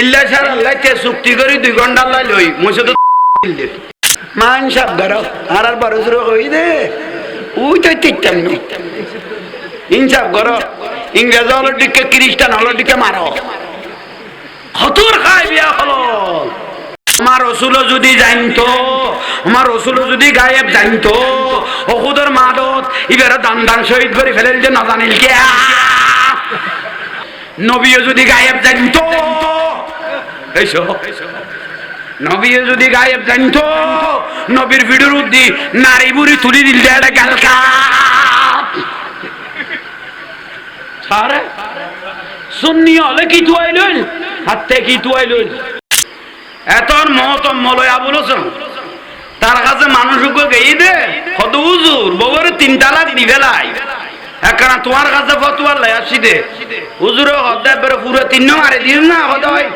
ইল্লা চুক্তি করি দুই ঘণ্টা তো মান সাপ আর আর শুরু হই দে। তো নি। ইনসাফ করো ইংরেজ হলো দিকে খ্রিস্টান হলো দিকে মারো। হতুর খাই বিয়া হলো। আমার রসুল যদি জানতো, আমার রসুল যদি গায়েব জানতো ওষুধের মাদত এবার দান দান শহীদ করে ফেলেন যে না জানিল কে? নবীও যদি গায়েব জানতো? এইসো নবীও যদি গায়েব জানতো? নবীর ভিডিওর উদ্দি নারী বুড়ি তুলি দিল যে একটা গালকা সারে সুন্নি হলে কি তুয়াইলইল হাতে কি তুয়াইলইল এতন মহতম মলয়া বলেছেন তার কাছে মানুষ গেই দে। কত হুজুর বউরে তিন তালাক দিবে লাই। একখানা তোমার কাছে ফতুয়ার লাই, আসি দে। হুজুর হদে বেরো পুরো তিন মারে দিন না হদ হয়।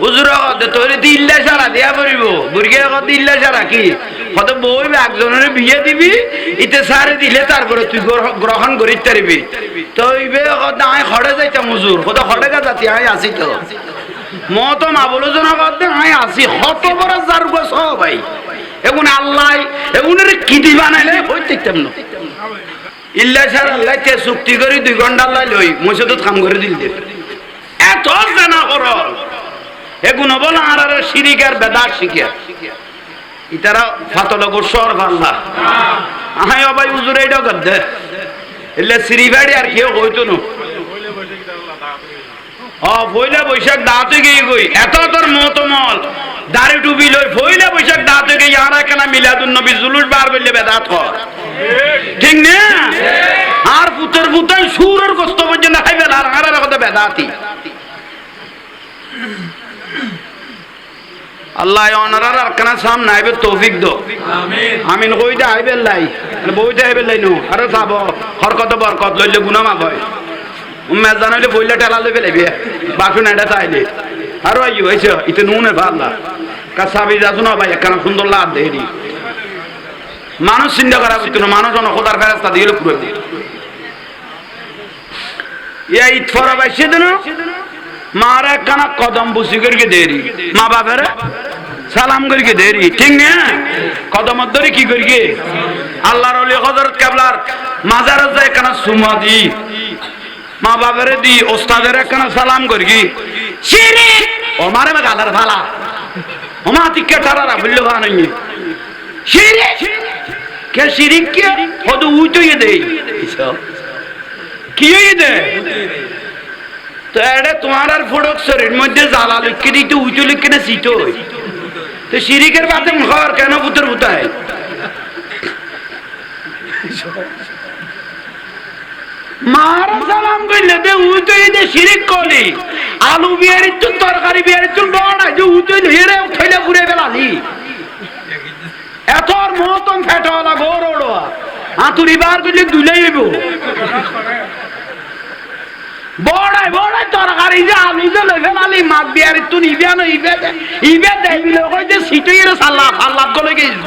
হুজুর হদে তোরে দিল্লা সারা, দেয়া পড়িব। বুড়গে হদ দিল্লা সারা কি? হদ বই একজনের বিয়ে দিবি, ইতে সারে দিলে তারপরে তুই গ্রহ- গ্রহণ করিতে পারবি। তো ইবে হদ আয় খড়ে যাইতাম হুজুর হদ খড়ে গা যাতি আয় আসি তো। মত মা বলোচনা করতে আয় আসি হত বড় যার গছ ভাই। এখন আল্লাহ, এগুনের কি দি বানাইলে হই দেখতাম না। ইল্লা সার আল্লাহ তে চুক্তি করি দুই ঘণ্টা আল্লাহ লই মসজিদত কাম করে দিল এত জানা কর এগুলো বল আর সিরিকার বেদার শিখিয়া ইতারা ফাতল গোসর ভাল্লা আহাই অবাই উজুরে এটা কর দে এলে সিরিবাড়ি আর কেউ হইতো না ও পয়লা বৈশাখ দাঁতে গিয়ে গই। এত তোর মতমল। দাড়ি টুবি লই পয়লা বৈশাখ দাঁতে গিয়ে আর একখানা মিলাদুন নবী জুলুস বার করলে বেদাত কর। ঠিক না? আর পুতর পুতাই সুরের কষ্ট পর্যন্ত খাইবে আর আর কথা বেদাতি। আল্লাহ অনারার আর কানা সাম নাইবে তৌফিক দো। আমিন কইতে আইবে লাই। বইতে আইবে লাই নো। আরে সাব, হরকত বরকত লইলে গুনাহ মাফ হয়। জানাইলে বইলে টেলা বাসুন এটা চাইলে। আর ইতে নুনে কাসাবি যাসু না ভাই একখানা সুন্দর লাভ দেরি মানুষ চিন্তা করা না মানুষ ফেরাস্তা দিয়ে পুরো ইয়া ইতফরা বাইছে দেন মার একখানা কদম বুসি করিকে দেরি মা বাপের সালাম করিকে দেরি ঠিক না? কদম ধরে কি করিকে? আল্লাহর হজরত কেবলার মাজার যায় একখানা সুমা দি। মা বাপের দি, ওস্তাদের একখানা সালাম করিকি শিরি ও মারে মা গালার ভালা। ও মা তিকে তারা বলল ভান শিরি কে শিরিক কে? হদু উইতই দেই। কি হই দে তো এটা তোমার আর ফোড়ক শরীর মধ্যে জ্বালা লিখে দিতে উঁচু লিখে না সিট তো শিরিকের বাদে ঘর কেন পুতর পুতায় মারা সালাম করলে দে উইতই দে শিরিক করলি। আলু বিয়ারি তুল তরকারি বিয়ারি তুল বড় যে উইতই হেরে থইলে পুরে বেলালি এতর মতন ফেটওয়ালা যে আলু যে লই ফেলালি, মাছ বিয়ারি তুন ইবে না ইবে ইবে যে সিটই রে সাল্লা সাল্লা গলে গেছ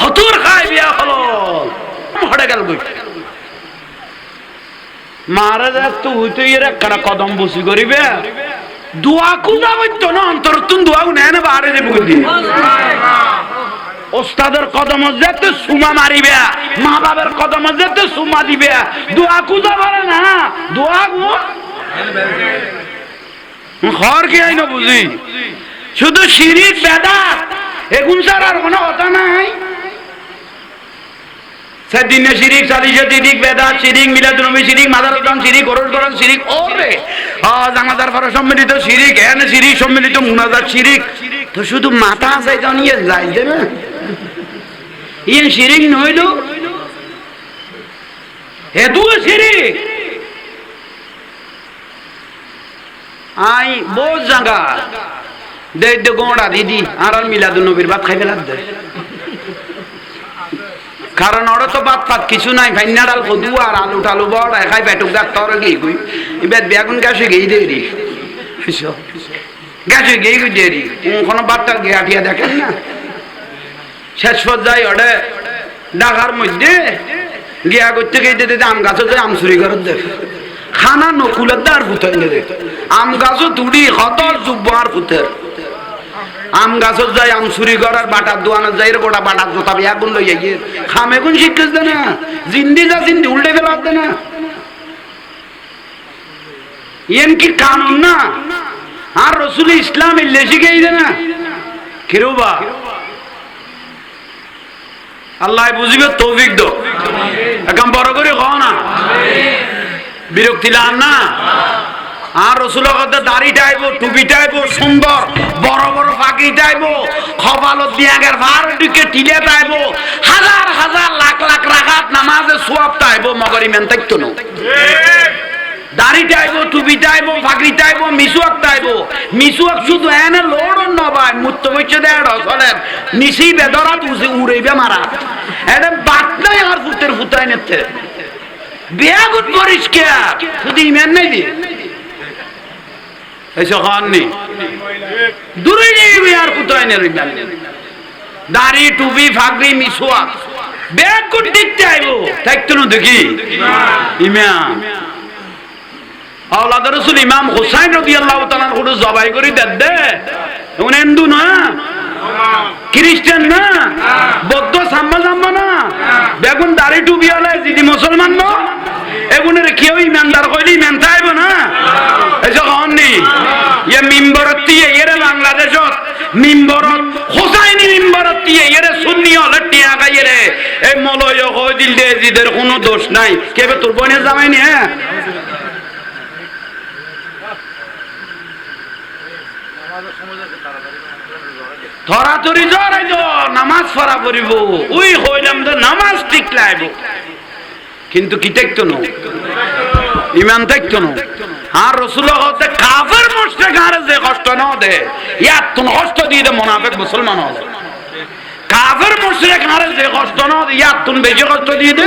হতুর খাই বিয়া হলো। হড়ে গেল বই মারা যা তো এর একখানা কদম বসি করিবে। দোয়া কুদা হইতো না, অন্তর তুন দোয়া নেয় না বাহারে দেবো দিয়ে? ওস্তাদের কদম যেতে সুমা মারিবে, মা বাবার কদম যেতে সুমা দিবে। দোয়া কুজা পারে না, দোয়া গো ঘর কি আইন বুঝি? শুধু শিরিক বেদা, এগুন স্যার আর কোনো কথা নাই। সেদিনে শিরিক সালিশে শিরিক বেদা শিরিক, মিলাদুনবী শিরিক মাদারুদ্দান শিরিক ওরসগরণ শিরিক, ওরে! আজ আমাদের পরে সম্মিলিত শিরিক, এন শিরিক, সম্মিলিত মুনাজার শিরিক। তো শুধু মাথা আছে তো নিয়ে যাই দেবে ইয়ে শিরিক নইল। শিরিক। আই, বহুত জায়গা দে দে, গোড়া, দিদি, আর আর মিলাদুল নবীর ভাত খাই ফেলার দে। কারণ ওরা তো বাদ ফাত কিছু নাই ভাইনা ডাল কদু আর আলু টালু বড় খাই পেটুক গাছ তর গিয়ে গুই এবার বেগুন গাছে গিয়ে দে রি গাছে গুই দে রি কোনো বাচ্চার গিয়ে আটিয়া দেখেন না? শেষ পর্যায়ে ওটা ঢাকার মধ্যে গিয়া করতে গিয়ে দিতে আম গাছও যে আম চুরি করার দেখ খানা নকুলের দার ফুটাই দে। আম গাছও তুড়ি হতর যুব্ব আর ফুটের। আম গাছত যাই আম চুরি করার বাটার দোয়ানের যাই গোটা বাটার জোতা বিয়া গুণ লইয়া গিয়ে খামে গুণ শিক্ষিস না জিন্দি যা জিন্দি, উল্টে ফেলা দে না কি কানুন না? আর রসুল ইসলাম ইল্লে শিখেই না কিরুবা আল্লাহ বুঝিবে, তৌফিক দো এখন বড় করে কও না। বিরক্তি লান না। আর রসুলের কথা দাড়ি টাইব, টুপি টাইব, সুন্দর, বড় বড় পাখি টাইব খপালত দিয়াগের ভার দিকে টিলে টাইব, হাজার হাজার লাখ লাখ রাখাত নামাজে সোয়াব টাইব, মগর ইমেন থাকতো না। দাড়ি টাইব, টুপি টাইব ফাঁকরি টাইব মিসুয়াক টাইব। মিসুয়াক শুধু এনে লোড় নবাই মুত্ত বইছে দেড় চলেন। নিশি বেদরাত উসে উড়াইবে মারা। এটা বাট নাই আর ফুটের ফুটাই নেতে বেগুন পরিষ্কার শুধু ইমেন নাই দিয়ে দাড়ি দেখি। ইমাম। আওলাদ রবি জবাই করি দেন দে। হিন্দু না? খ্রিস্টান না? বৌদ্ধ সাম্বা সাম্বা না? বেগুন, দাড়ি, টুপি হলে যদি মুসলমান না? এগুনের কেউ ইমানদার কইলে ইমান চাইব না। এসব হননি ইয়ে মিম্বরত দিয়ে এরে বাংলাদেশত মিম্বরত হোসাইনি মিম্বরত দিয়ে এরে সুন্নি হলে টিয়া গাই এরে। এই মলয় কই দিল দে জিদের কোনো দোষ নাই। কেবে তোর বোনের জামাইনি হ্যাঁ ধরাধরি জড়াই দো নামাজ পড়া পড়িব। উই হইলাম তো নামাজ ঠিক লাইব। কিন্তু কি দেখতো না? ইমান দেখতো না? আর রসুল হতে কাফের মুশতে গারে যে কষ্ট না দে, ইয়াত তুন কষ্ট দিয়ে দে, মোনাফেক মুসলমান হলে কাফের মুশতে গারে যে কষ্ট না দে, ইয়াত তুন বেশি কষ্ট দিয়ে দে।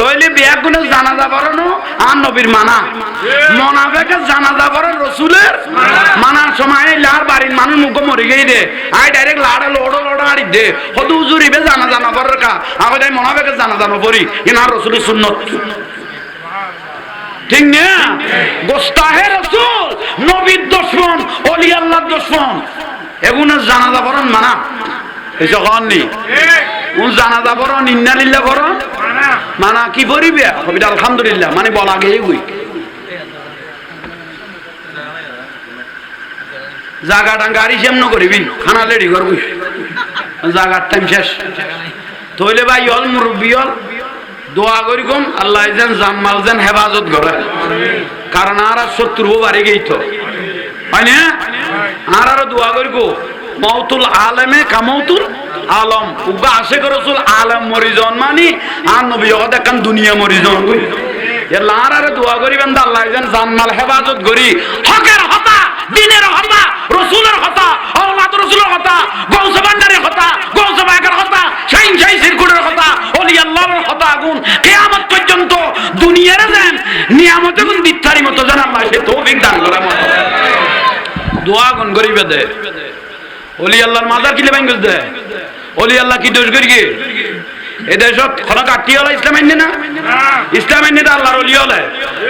তইলে বিয়া গুলো জানাজা পড়ানো আর নবীর মানা। মনাফেকে জানাজা পড়ান রসুলের মানার সময় লার বাড়ির মানুষ মুখ মরে গেই দে। আই ডাইরেক্ট লাড়ে লোড়ো লোড়ো আড়ি দে। হদু উজুরিবে জানা জানা পড়ার কা। আগে যাই মনাফেকে জানা জানা পড়ি। ইনার রসুলের সুন্নত। ঠিক না? গোস্তাহে রসুল নবীর দুশ্মন অলি আল্লাহর দুশ্মন। এগুলো জানাজা পড়ান মানা। এসব হননি কোন জানাজা পড়ান মানা কি পড়িবে? কবিতা আলহামদুলিল্লাহ মানে বলা গেই গুই জাগাটা গাড়ি সেমন করিবি, খানা লেডি করবি জাগার টাইম শেষ। তইলে ভাই হল মুরব্বী হল দোয়া করি কম আল্লাহ যেন জাম্মাল যেন হেফাজত করে কারণ আর আর শত্রু বাড়ি গেই তো হয় না? আর আরও দোয়া করি গো মৌতুল আলমে কামৌতুল আলম। উগা আসে রসুল আলম মরিজন মানি, আর নবী এখন দুনিয়া মরিজন লার আরে দোয়া করিবেন আল্লাহ যেন জানমাল হেফাজত করি। হকের হতা, দিনের হতা, রসুলের হতা আল্লাহ রসুলের হতা, গৌস ভান্ডারের হতা, গৌস বাগের হতা শাইন শাই সিরকুটের হতা, অলি আল্লাহর হতা আগুন। কিয়ামত পর্যন্ত দুনিয়ারে দেন নিয়ামতে গুণ বিত্তারি মতো যেন আল্লাহ সে তৌফিক দান করে মতো। দোয়া গুণ করিবে দে। অলি আল্লাহর মাজার কিলে বাইন দে অলি আল্লাহ কি দোষ করি এদের সব খরা কাটি হলো ইসলাম আইনে না? ইসলাম আইনে তো আল্লাহর অলি হলে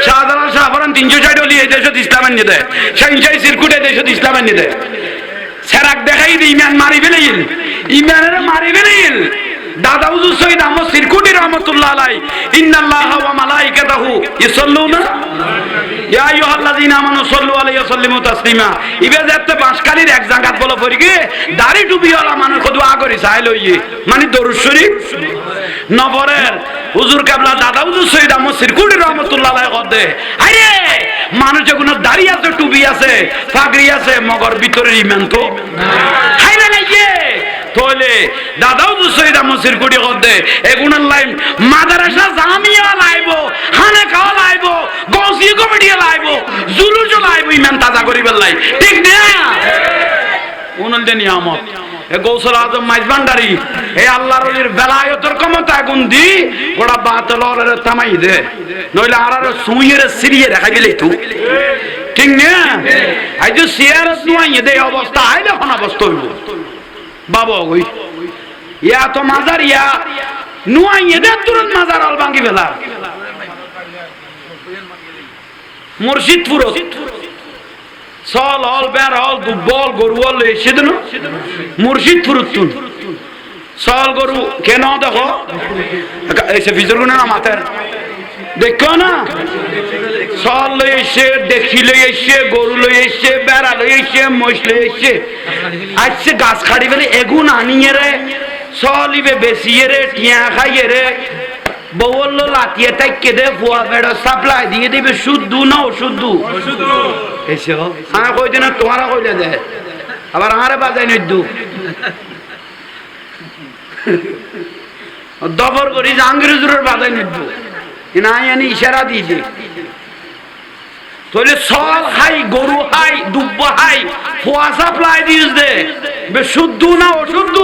শাহজালাল শাহফরান তিনশো ষাট অলি এই দেশত ইসলাম আইনে দেয় শাহিনশাহী সিরকুট এই দেশত ইসলাম আইনে দেয় সেরাক দেখাই দি, ইমান মারি ফেলেইল ইমানের মারি ফেলেইল দাদা হুজুর সৈয়দ আহমদ সিরকুটি রহমতুল্লাহ আলাই ইন্নাল্লাহ ওয়া মালাইকাতাহু ইসাল্লুনা ইয়া আইয়ুহাল্লাযীনা আমানু সাল্লু আলাইহি ওয়া তাসলিমা। ইবে যাতে বাঁশকালির এক জায়গাত বলা পড়ি দাড়ি টুপি ওয়ালা মানুষ কত আ করি, চাই লইয়ে মানে দরুদ শরীফ। নবরের হুজুর কেবলা দাদা হুজুর সৈয়দ আহমদ সিরকুড়ি রহমতুল্লাহ কদে আরে মানুষ যখন দাড়ি আছে, টুপি আছে, পাগড়ি আছে, মগর ভিতরের ইমান তো। তাহলে দাদা হুজুর সৈয়দ আহমদ সিরকুড়ি কদে এগুনের লাইন, মাদ্রাসা জামিয়া লাইব হানে খাওয়া লাইব গৌসি কমিটি লাইব, জুলুজও লাইব, ইমান তাজা করিবার লাই। ঠিক না? উনন্দে নিয়ামত। এ গৌসল আজম মাইজবান্ডারি এ আল্লাহর ওলির বেলায়তের ক্ষমতা গুণ দি ওরা বাতল থামাই দে। নইলে আর আর সুইয়ের সিরিয়ে দেখাই দিলে তু। ঠিক না? আই যে সিয়ার সুয়াই দে, অবস্থা আই দেখুন অবস্থা হইব। বাবা ইয়া তো মাজার, ইয়া নুয়াই দে তুরন্ত মাজার আল ভাঙ্গি ফেলা মুর্শিদপুর সল হল বের হল দুব্বল, গরু হল এসে দিন মুর্শিদ ফুরুতুন সল, গরু, কেন দেখো? এসে ভিতর না মাথার দেখো না? সল লই এসে দেখি লই এসে গরু লই এসে বেড়া লই এসে মহিষ লই এসে। আসছে গাছ খাড়ি ফেলে এগুন আনিয়ে রে সলিবে বেশিয়ে রে টিয়া খাইয়ে রে। বউল্লো লাতিয়ে তাইকে দে ফুয়া বেড়া সাপ্লাই দিয়ে দিবে শুদ্ধ না অশুদ্ধ? এসে। হ্যাঁ কইতে না তোমারা কইলে দে। আবার আরে বাজাই নইদু দবর করি জাহাঙ্গীর বাজাই নাই আনি ইশারা দিয়েছে তাহলে সল হাই, গরু হাই, দুব্ব হাই, ফোয়া সাপ্লাই দিস দে। শুদ্ধ না অশুদ্ধ?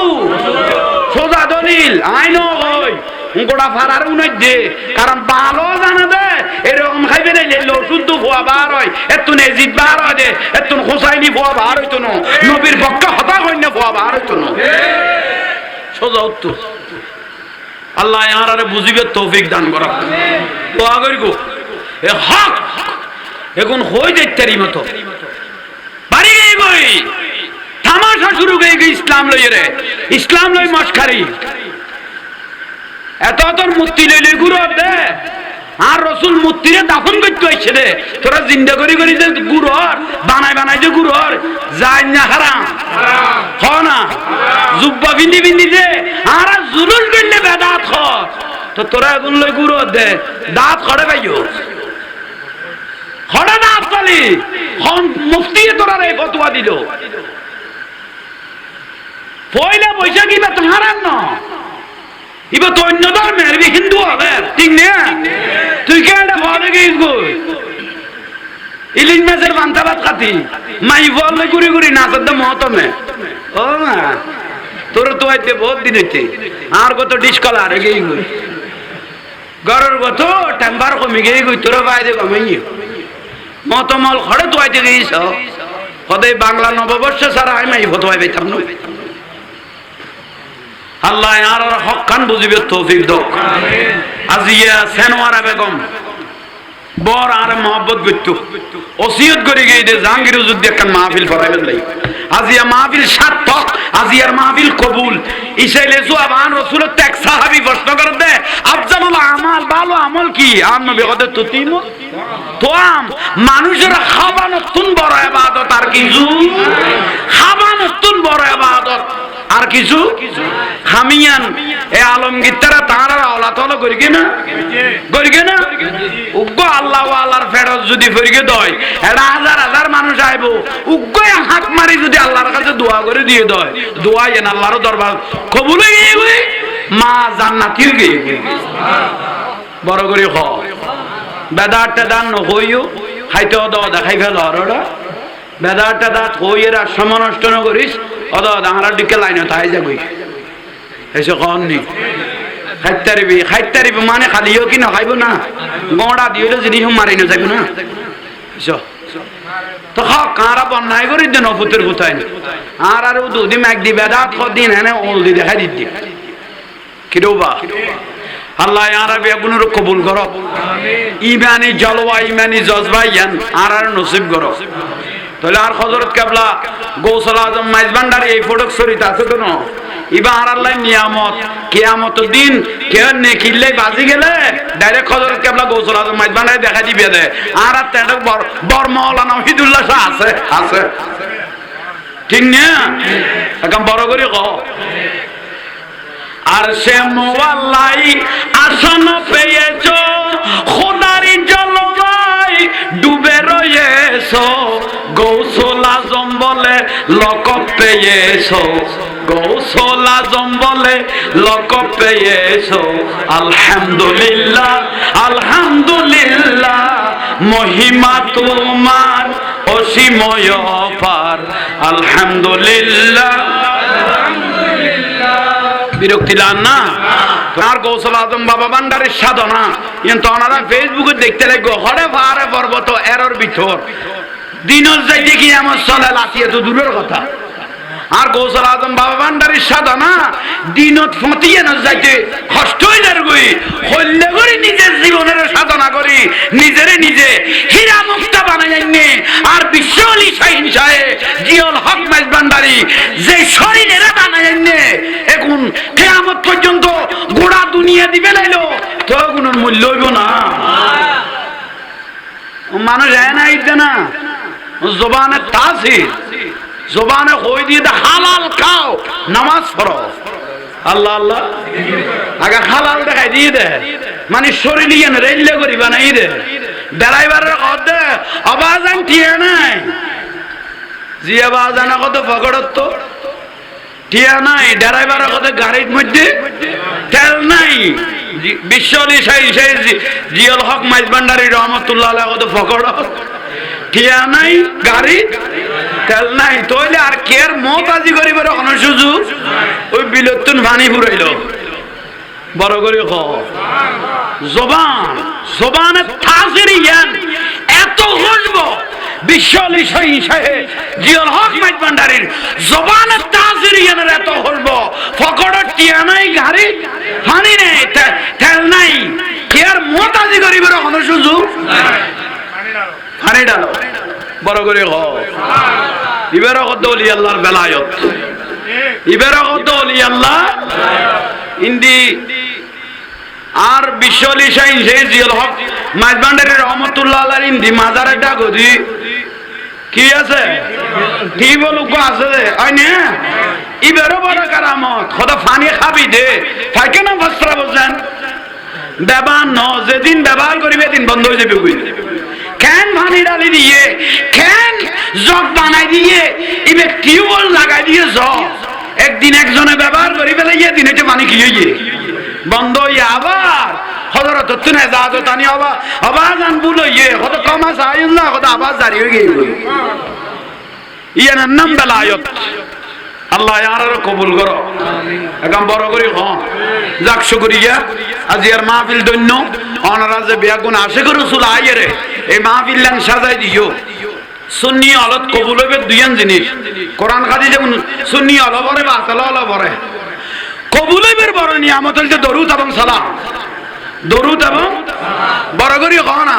সোজা দলিল আইন হই গোড়া ফারার উনাই দে। কারণ ভালো জানে দে, এরকম খাইবে না লেলো শুদ্ধ ফোয়া বার হয়। এতুন এজিদ বার হয় দে, এতুন হোসাইনি ফোয়া বার হইতো না। নবীর পক্ষে হতা হইন না ফোয়া বার হইতো না। সোজা উত্তর। আল্লাহ ইয়ারারে বুঝিবে, তৌফিক দান করা। দোয়া করি গো এ হক এখন হই দেখতারি মতো। বাড়ি গই তামাশা শুরু গই গই ইসলাম রে। ইসলাম লই এত তোর মূর্তি লই লই গুরু দে। আর রসুল মূর্তিরে দাফন করতে হইছে রে তোরা জিন্দা করি করি যে গুরুর বানাই বানাই যে গুরুর যাই না হারাম। হ না। জুব্বা বিন্দি বিন্দি দে। আর জুলুল করলে বেদাত খ তো তোরা লই গুরু দে। দাঁত খড়ে পাইও খালি হন মুফতি তোরা এই ফতুয়া দিল। পয়লা বৈশাখী বা তোমার না। ইবা তো অন্য ধর্মের হিন্দু হবে, ঠিক না? তুই কে এটা বলে গিয়ে গই ইলিশ মাছের বান্তা ভাত খাতি। মাই বললে দাম মহতমে ও মা, তোর তো আইতে বহুত দিন হইতে আর কত ডিসকলা আর গিয়ে গই গরর কত টেম্পার কমে গিয়ে গই, তোর বাইরে কমে মতমল তো আইতে গিয়েছ সদাই বাংলা নববর্ষ ছাড়া আমি এই ফতোয়াই পাইতাম না। আল্লাহ আর হক খান বুঝিবে তৌফিক দক আজিয়া সেনওয়ারা বেগম বর আর মহব্বত করতো। ওসিয়ত করে গিয়ে দে জাহাঙ্গীর দিয়ে একটা মাহফিল ফরাইবেন লাই আজিয়া মাহফিল সার্থক আজিয়ার মাহফিল কবুল। ইসাইলে জুয়াবান রসুলের ত্যাগ সাহাবি প্রশ্ন করে দে কি? মানুষের খাবানতুন বড় ইবাদত আর কিছু খাবানতুন বড় ইবাদত আর কিছু খামিয়ান। এ আলমগীর, তারা তাঁরা আওলা করি না? করি না? উগ্র আল্লাহ আল্লাহর ফেরত যদি ফরিকে দয় এটা হাজার হাজার মানুষ আইব। উগ্র হাত মারি যদি আল্লাহর কাছে দোয়া করে দিয়ে দয়। দোয়া যেন আল্লাহর দরবার কবুল গিয়ে মা জান্নাতিও গিয়ে। বড় করে হ। বেদার টেদার নহইও খাইতে দাও দেখাই ফেল হরটা বেদার টেদার হইয়ের আর সময় নষ্ট ন করিস, অদ ডাঙার দিকে লাইন তাই যাবই এসে কন নি। খাইতারিবি খাইতারিবি মানে খালিও কি না খাইব না? গড়া দিয়ে জিনিস মারি না যাইব না। তো খাও কারা বন্যায় করি, দিন অপুতের কোথায় আর আর দুদিন এক দি বেদাত দিন, এনে ওল দি দেখাই দিদি কিরো বা আল্লাহ আর বেগুনের কবুল করো। ইমানি জলওয়া ইমানি জজবা ইয়ান আর আর নসিব করো। তাহলে আর হজরত কেবলা গৌসল আজম মাইজ ভান্ডারি এই ফটক শরীত আছে তো না? ইবা আর আল্লাহ নিয়ামত কিয়ামত দিন কে নেকিলে বাজি গেলে ডাইরেক্ট হজরত কেবলা গৌসল আজম মাইজ ভান্ডারি দেখা দিবে দে। আর আর তেডক বর বর মাওলানা ওহিদুল্লাহ শাহ আছে আছে। ঠিক না একদম বড় করে কহ আর সে মোয়াল্লাই আসন পেয়েছ, খোদারি জলবাই ডুবে রয়েছ, গৌসল আজম বলে লকব পেয়েছ, গৌসল আজম বলে পেয়েছ। আলহামদুলিল্লাহ আলহামদুলিল্লাহ, মহিমা তোমার অসীময় পার আলহামদুলিল্লাহ। বিরক্তি লান না। আর গৌসল আজম বাবা ভান্ডারের সাধনা। কিন্তু ওনারা ফেসবুকে দেখতে লাগবে হরে ভারে পর্বত, এরর ভিতর। দিনের যাই দেখি আমার চলে লাফিয়ে তো দূরের কথা। আর কৌশল আজম বাবা ভান্ডারের সাধনা দিনত ফটিয়ে না যাইতে কষ্ট হয়ে গই। করি নিজের জীবনের সাধনা করি, নিজেরে নিজে হীরা মুক্তা বানাই আইনে। আর বিশ্ব আলী শাহিন সাহেব জিয়ল হক মাইজ যে এখন কেয়ামত পর্যন্ত গোড়া দুনিয়া দিবে লাইলো তো কোনো মূল্য হইব না। মানুষ যায় না ইতে না। জবানে তাসির জবানে কই দিয়ে দে, হালাল খাও, নামাজ পড়ো। আল্লাহ আল্লাহ। আগে হালাল দেখাই দিয়ে দে। মানে শরীর ইয়ে না রেলে করি বানাই দে। ড্রাইভারের আওয়াজ আন টিয়ে নাই। জি, আওয়াজ আনা কত পকড়ত তো টিয়া নাই, ড্রাইভারের কত গাড়ির মধ্যে তেল নাই। জি- জিয়ল হক মাইজ ভান্ডারি রহমতুল্লাহ কত পকড় টিয়া নাই, গাড়ি, তেল নাই। তইলে আর কের মত আজি করিবার কোনো সুযোগ? ওই বিলতুন পানি ফুরাইল বড় ক। জবান, জবানে তাজির ইয়ান। এত খুশব বিশ্বলি সেই সাহে জিয়ল হক মাইজ ভান্ডারির জবানে তাজির ইয়ানের এত খুশব ফকড় টিয়া নাই, গাড়ি পানি নেই তেল নাই। কের মত আজি করিবার কোনো সুযোগ? পানি ডালো। বড় করে ক ইবের কত অলি আল্লাহর বেলায়ত। ইবের কত অলি আল্লাহ ইন্দি আর বিশ্বলি সাইন সে জিয়ল হক মাইজবান্ডারের রহমতুল্লাহ আল্লাহর ইন্দি মাজার গদি কি আছে? কি বলুক আছে রে হয় না? ইবেরও বড় কারামত। খোদা ফানি খাবি দে। থাকে না বস্ত্রা বলছেন ব্যবহার ন, যেদিন ব্যবহার করিবে দিন বন্ধ হয়ে যাবে কই কেন ভানি ডালি দিয়ে কেন জগ বানাই দিয়ে ইবে টিউবওয়েল লাগাই দিয়ে জগ। একদিন একজনে ব্যবহার করি ইয়ে দিন এটা পানি কি হইয়ে। বন্ধ হইয়ে আবার হজরত তুনে যা তো তানি আবার আবার জান বুলো ইয়ে কত কমা সাইন না কত আবার জারি হয়ে গিয়ে ইয়ানের নাম বেলায়ত। আল্লাহ আর কবুল করো। এখন বড় করি হ। যাক, শুকরিয়া। আজি আর মাহফিল দৈন্য অনারা যে বেগুন আসে করে রসুল আইয়েরে এই মাহফিল লান সাজাই দিও। সুন্নি অলত কবুল হইবে দুইয়ান জিনিস। কোরআন খাদি যেমন সুন্নি অল ভরে বা আসাল অল ভরে। কবুল হইবের বড় নিয়ামত হইতে দরুদ এবং সালাম। দরুদ এবং বড় করি হ না?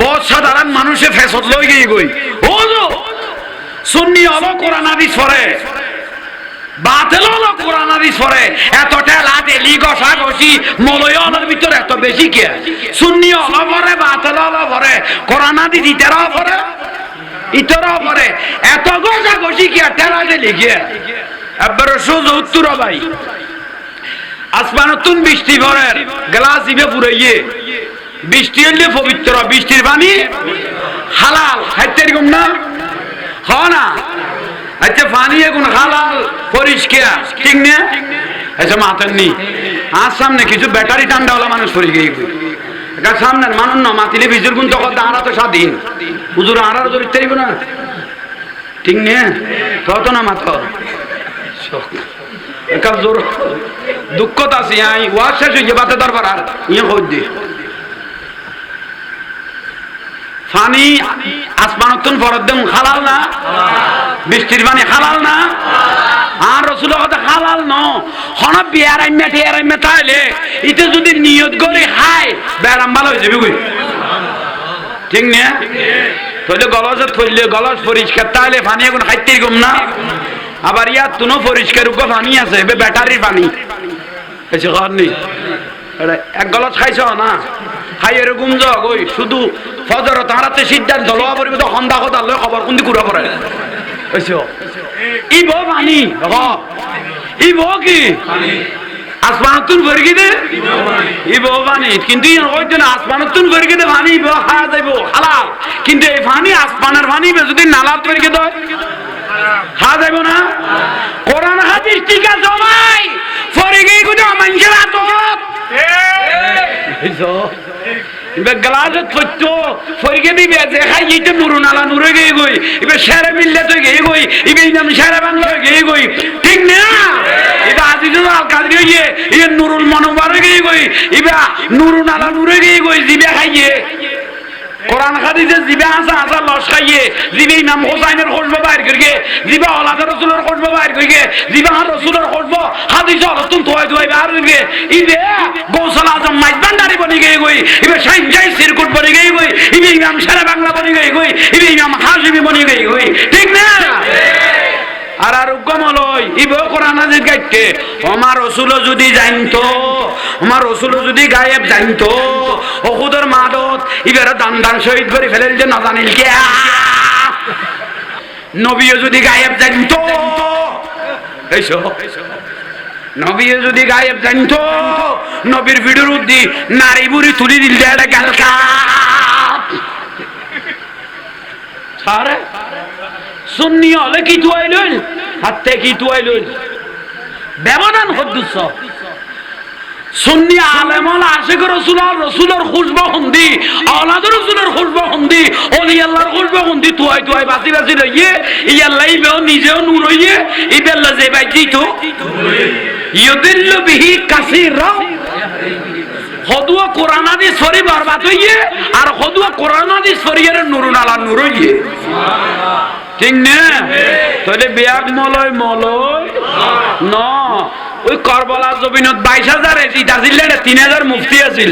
বহুত সাধারণ মানুষে ফেসত লই গিয়ে গই। ও সুন্নি হলো কোরআন হাদিস পড়ে। বাতিল হলো কোরআন হাদিস পড়ে। এত ঠেলা ঠেলি গসা গসি মলয়নের ভিতরে এত বেশি কে? সুন্নি হলো পড়ে বাতিল হলো পড়ে। কোরআন হাদিস ইতারাও পড়ে ইতারাও পড়ে। এত গসা গসি কে ঠেলা ঠেলি কে এবার সোজ উত্তর ভাই। আসমানতুন বৃষ্টি ভরের গ্লাস ইবে পুরাইয়ে বৃষ্টি হইলে পবিত্র, বৃষ্টির পানি হালাল খাইতে এরকম না? হ না? আচ্ছা পানি এখন হালাল পরিষ্কার ঠিক না? আচ্ছা মাথার নি। আর সামনে কিছু ব্যাটারি ঠান্ডা হলো মানুষ পরি গিয়ে এটা সামনে মানুষ না, মাতিলে বিজুর গুণ তখন আড়া তো স্বাধীন। হুজুর আড়ার ধরতে পারিব না। ঠিক নে? তত না মাথ একাল জোর। দুঃখত আছি, আই, ওয়াজ শেষ হয়ে যাবাতে দরবার আর ইয়ে কই দি। ফানি আসমানতুন ফরদ দেন হালাল না? বৃষ্টির পানি হালাল না? আর রসুল কথা হালাল ন। হন বিয়ার আইমে টিয়ার আইমে তাইলে ইতে যদি নিয়ত করে খায় ব্যারাম ভালো হয়ে যাবে ঠিক না? তাহলে গলসে থইলে গলস পরিষ্কার তাহলে পানি এখন খাইতে গম না। আবার ইয়ার তুনো পরিষ্কার উপ পানি আছে, এবে ব্যাটারির পানি। এসে ঘর নেই। এক গলস খাইছ না? খাই এরকম যাও ওই শুধু ফজর তাহারাতে সিদ্ধান্ত লওয়া পড়বে তো সন্ধ্যা কথা লয় খবর কোনদি কুড়া পড়ে বুঝছ ই বউ পানি। হ কি? আসমানতুন ভরগি দে। ইব পানি। কিন্তু হইতো না আসমানতুন ভরগি দে পানি ইব খাওয়া যাইব। হালাল। কিন্তু এই পানি আসমানের পানি ইব যদি নালাত ভরগি দেয় খাওয়া যাইব না? কোরআন হাদিস ঠিক আছে ভাই ফরগি গুলো মানুষের আতত এবার গ্লাসে থইত ফরিকে দিবে, যে খাই এইটা নুরু নালা নুরে গিয়ে গই। এবার সেরে মিললে তো গিয়ে গই, এবার এই নাম সেরে বাংলা গিয়ে গই। ঠিক না? এটা আজিজুল আল কাদরি হইয়ে, এ নুরুল মনোবারে গিয়ে গই। এবার নুরু নালা নুরে গিয়ে গই, জিবে খাইয়ে কোরআন হাদিসে জিবে আসা আসা লস খাইয়ে, জিবে ইমাম হোসাইনের খোঁজব বাইর করিয়ে, জিবে ওলাদ রসুলের খোঁজব বাইর করিয়ে, জিবে আর রসুলের খোঁজব হাদিস অলতুন তোয়াই তোয়াই বাইর করিয়ে, ইবে গৌসল আজম মাইজবান ভান্ডারি বনি গিয়ে গই, ইবে সাইন জাই সিরকুট বনি গিয়ে গই, ইবে ইমাম সারা বাংলা বনি গিয়ে গই, ইবে ইমাম হাজিমি বনি গিয়ে গই, ঠিক না? আর আর গমলই ইবে কোরআন হাদিস গাইতে। আমার রসুল যদি জানতো, আমার রসুল যদি গায়েব জানতো ওহুদের মাদত ইবের দান দান শহীদ করে ফেলেল যে না জানিল কে? নবীও যদি গায়েব জানতো এইসো নবীও যদি গায়েব জানতো, নবীর ভিডিওর উদ্দি নারী বুড়ি তুলি দিল গালকা সারে সুন্নি হলে কি তুয়াই লইল? হাতে কি তুয়াই লইল? ব্যবধান হদ্দুস। সুন্নি আলেমল আশিক রসুল আর রসুলের খুশব হন্দি আওলাদ রসুলের খুশব হন্দি অলি আল্লাহর খুশব হন্দি, তুয়াই তুয়াই বাসি বাসি রইয়ে, ইয়াল্লাহ ইবেও নিজেও নূর ইবেল্লা যে বাইজি তো? ইয়দিল্লু বিহি কাসিরা হদুয়া কোরআনাদি সরি বরবাদ হইয়ে, আর হদুয়া কোরআনাদি সরিয়ের নুরুন আলা নূর হইয়ে। ঠিক না? তাহলে বিয়াক মলয় মলয়? ন। ওই করবলা জমিনত বাইশ হাজার আছিল রে, তিন হাজার মুফতি আছিল।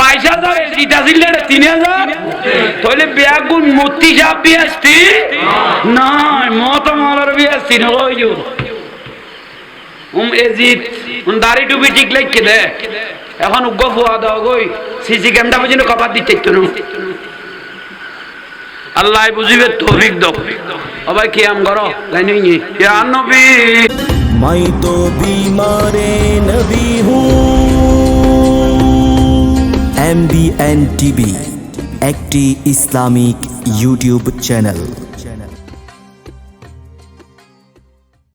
বাইশ হাজার আছিল রে, তিন হাজার? তাহলে বিয়াক গুণ মূর্তি সাপ বিয়াস্তি নয় মত মলর বিয়াস্তি নয় উম এজিত দাড়ি টুপি ঠিক লাগছে এখন উগ্র ফুয়া দাও গই, সিসি ক্যামেরা পর্যন্ত কপার দিতে আল্লাহ বুঝিবে তো অভিজ্ঞ অবাই কিয়াম করো নবী। মাই তো বিমারে নবী এমবিএন টিভি, একটি ইসলামিক ইউটিউব চ্যানেল।